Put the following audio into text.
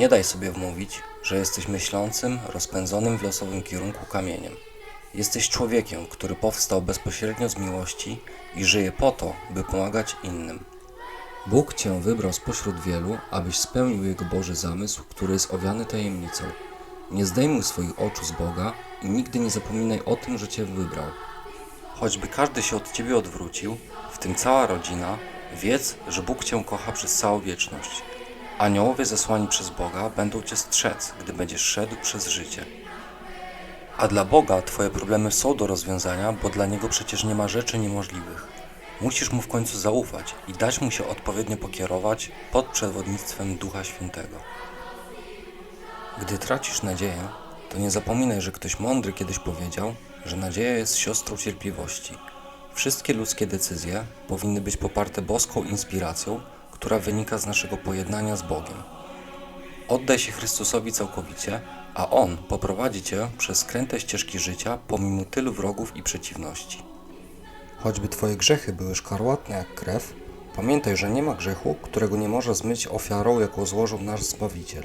Nie daj sobie wmówić, że jesteś myślącym, rozpędzonym w losowym kierunku kamieniem. Jesteś człowiekiem, który powstał bezpośrednio z miłości i żyje po to, by pomagać innym. Bóg Cię wybrał spośród wielu, abyś spełnił Jego Boży zamysł, który jest owiany tajemnicą. Nie zdejmuj swoich oczu z Boga i nigdy nie zapominaj o tym, że Cię wybrał. Choćby każdy się od Ciebie odwrócił, w tym cała rodzina, wiedz, że Bóg Cię kocha przez całą wieczność. Aniołowie zesłani przez Boga będą Cię strzec, gdy będziesz szedł przez życie. A dla Boga Twoje problemy są do rozwiązania, bo dla Niego przecież nie ma rzeczy niemożliwych. Musisz Mu w końcu zaufać i dać Mu się odpowiednio pokierować pod przewodnictwem Ducha Świętego. Gdy tracisz nadzieję, to nie zapominaj, że ktoś mądry kiedyś powiedział, że nadzieja jest siostrą cierpliwości. Wszystkie ludzkie decyzje powinny być poparte boską inspiracją, która wynika z naszego pojednania z Bogiem. Oddaj się Chrystusowi całkowicie, a On poprowadzi Cię przez skręte ścieżki życia pomimo tylu wrogów i przeciwności. Choćby Twoje grzechy były szkarłatne jak krew, pamiętaj, że nie ma grzechu, którego nie może zmyć ofiarą, jaką złożył nasz Zbawiciel.